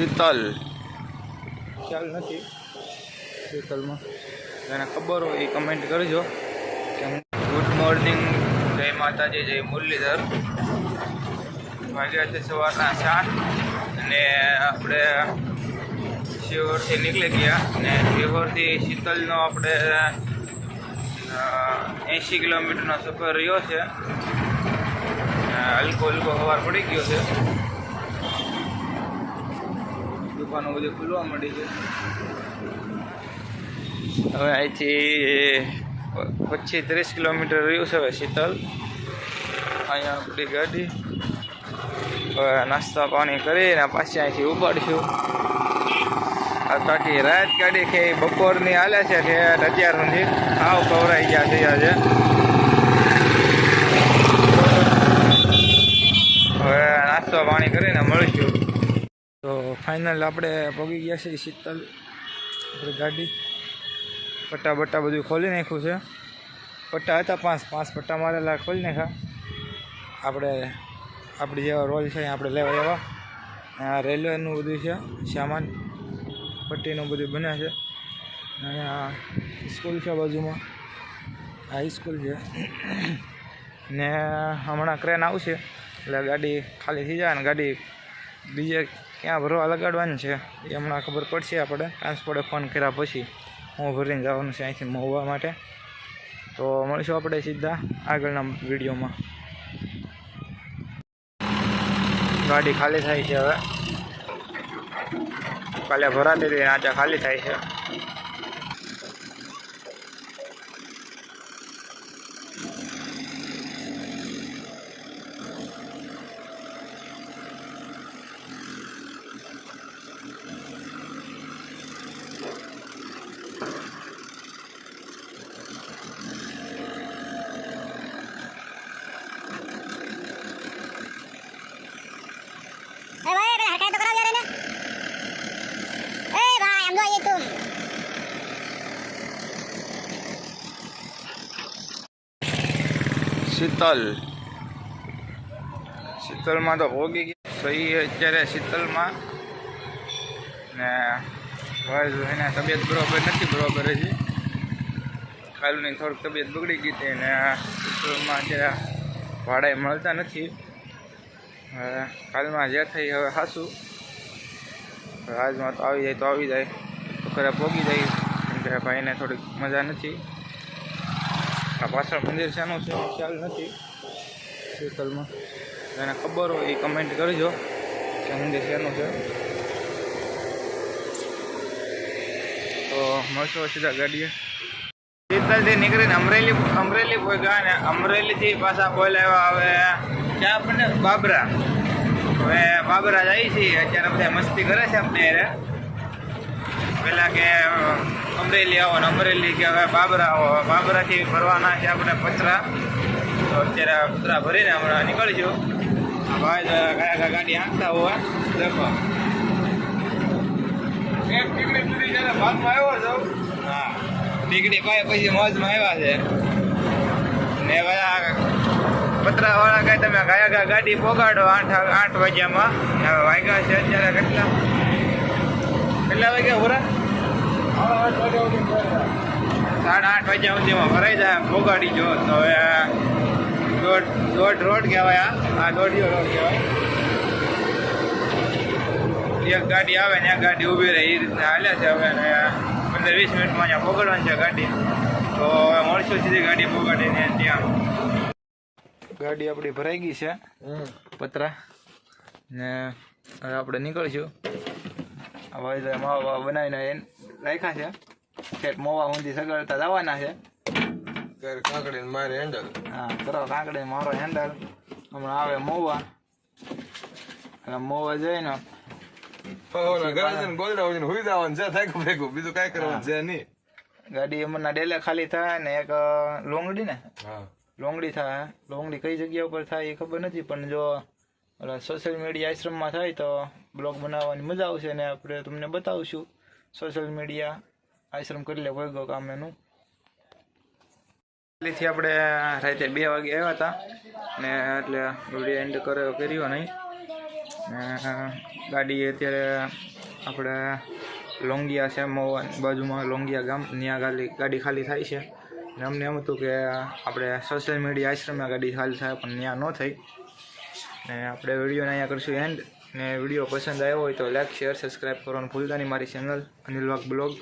શીતલ. ખ્યાલ નથી શીતલમાં. જેને ખબર હોય એ કમેન્ટ કરજો. કે હું ગુડ મોર્નિંગ જય માતાજી, જય મુરલીધર. વાગ્યા છે સવારના સાત અને આપણે શિહોરથી નીકળી ગયા અને શિહોરથી શીતલનો આપણે એંશી કિલોમીટરનો સફર રહ્યો છે. હલકો હલકો સવાર પડી ગયો છે. દુકાનો બધી ખુલવા માંડી છે. હવે અહીંથી પચીસ ત્રીસ કિલોમીટર રહ્યું છે હવે શીતલ. અહીંયા આપણી ગાડી. હવે નાસ્તા પાણી કરીને પાછી અહીંથી ઉપાડશું કાકી રાત ગાડી કે બપોરની હાલે છે કે અત્યાર સુધી. આવ કવરાઈ ગયા થયા છે હવે નાસ્તો પાણી કરીને મળીશું. તો ફાઇનલ આપણે પગી ગયા છે શીતલ આપણી ગાડી. પટ્ટા બટ્ટા બધું ખોલી નાખ્યું છે. પટ્ટા હતા પાંચ પાંચ પટ્ટા મારેલા ખોલી નાખ્યા. આપણે આપણી જેવા રોલ છે આપણે લેવા એવા આ રેલવેનું બધું છે, સામાન, પટ્ટીનું બધું બને છે. અને આ સ્કૂલ છે બાજુમાં. હાઈસ્કૂલ છે. ને હમણાં ક્રેન આવશે, એટલે ગાડી ખાલી થઈ જાય ને ગાડી બીજે ક્યાં ભરવા લગાડવાની છે. એ હમણાં ખબર પડશે આપણે. ટ્રાન્સપોર્ટે ફોન કર્યા પછી હું ભરીને જવાનું છે અહીંથી મહુવા માટે. તો મળીશું આપણે સીધા આગળના વિડીયોમાં. ગાડી ખાલી થાય છે હવે. કાલે ભરાતી હતી, આજે ખાલી થાય છે. શીતલ. શીતલમાં તો ભોગી ગયા. સહી અત્યારે શીતલમાં. ને જોઈને તબિયત બરોબર નથી, બરાબર હજી. કાલની થોડીક તબિયત બગડી ગઈ હતી ને શીતલમાં અત્યારે ભાડાએ મળતા નથી. કાલમાં જે થઈ હવે ખાશું આજમાં તો આવી જાય તો આવી જાય. ઘરે પોગી જાય. કેમ કે ભાઈને થોડીક મજા નથી. આ પાછળ મંદિર શેનું છે ખ્યાલ નથી શીતલમાં. એને ખબર હોય એ કમેન્ટ કરજો કે મંદિર શેનું છે. તો મળશો સીધા ગાડીએ. શીતલથી નીકળીને અમરેલી અમરેલી પહોંચ્યા ને અમરેલીથી પાછા બોલાવ્યા આવે ક્યાં આપણને? બાબરા. હવે બાબરા જાય છે, અત્યારે બધા મસ્તી કરે છે આપણે પેલા કે અમરેલી આવો ને અમરેલી કે હવે બાબરા આવો. હવે બાબરાથી ભરવાના છે આપણે પથરા. તો અત્યારે પથરા ભરીને હમણાં નીકળીશું ભાઈ કયા કયા ગાડી આંકતા હોય. દેખો. એક ટીકડી સુધી જ્યારે ભાગમાં આવ્યો છો. હા. ટીકડી પાય પછી મોજમાં આવ્યા છે. ને બધા પતરા વાળા કઈ તમે કયા કયા ગાડી પોગાડો આઠ આઠ વાગ્યામાં. હવે વાગ્યા છે અત્યારે કેટલા? કેટલા વાગ્યા પૂરા સાડા આઠ વાગ્યા સુધીમાં ભરાઈ જાય પોગાડી જો. તો હવે દોઢ દોઢ રોડ કહેવાય આ. આ દોઢિયો રોડ કહેવાય. એક ગાડી આવે ને એક ગાડી ઊભી રહે. એ રીતના હાલે છે હવે ને પંદર વીસ મિનિટમાં અહીંયા પોગાડવાની છે ગાડી. તો હવે મળશું સીધી ગાડી પોગાડીને ત્યાં. ગાડી આપણી ભરાઈ ગઈ છે. પતરા. ને હવે આપણે નીકળીશું. ભાઈ માવા બનાવીને એને રાખ્યા છે ઠેઠ મોવા ઊંધી સગળતા જવાના છે કાકડી મારે હેન્ડલ હા કરો કાંકડી મારો હેન્ડલ હમણાં આવે મોવા અને મોવા જઈને ગાડી એમના ડેલે ખાલી થાય ને એક લોંગડી ને હા લોંગડી થાય લોંગડી કઈ જગ્યા ઉપર થાય એ ખબર નથી પણ જો ઓલા સોશિયલ મીડિયા આશ્રમમાં થાય તો બ્લોગ બનાવવાની મજા આવશે ને આપણે તમને બતાવશું સોશિયલ મીડિયા આશ્રમ કરી લે વૈગો કામ એનું થી આપણે રાતે બે વાગે આવ્યા હતા ને એટલે વીડિયો એન્ડ કર્યો કર્યો નહીં. ને ગાડી અત્યારે આપણે લોંગિયા છે, મોવા બાજુમાં લોંગિયા ગામ, ત્યાં ગાડી ગાડી ખાલી થાય છે. ને અમને એમ હતું કે આપણે સોશિયલ મીડિયા આશ્રમમાં ગાડી ખાલી થાય, પણ ત્યાં ન થઈ. ને આપણે વિડીયોને અહીંયા કરશું એન્ડ ને વીડિયો પસંદ આવ્યો હોય તો લાઈક શેર સબસ્ક્રાઈબ કરવાનું ભૂલતા નહીં મારી ચેનલ અનિલ વાગ બ્લોગ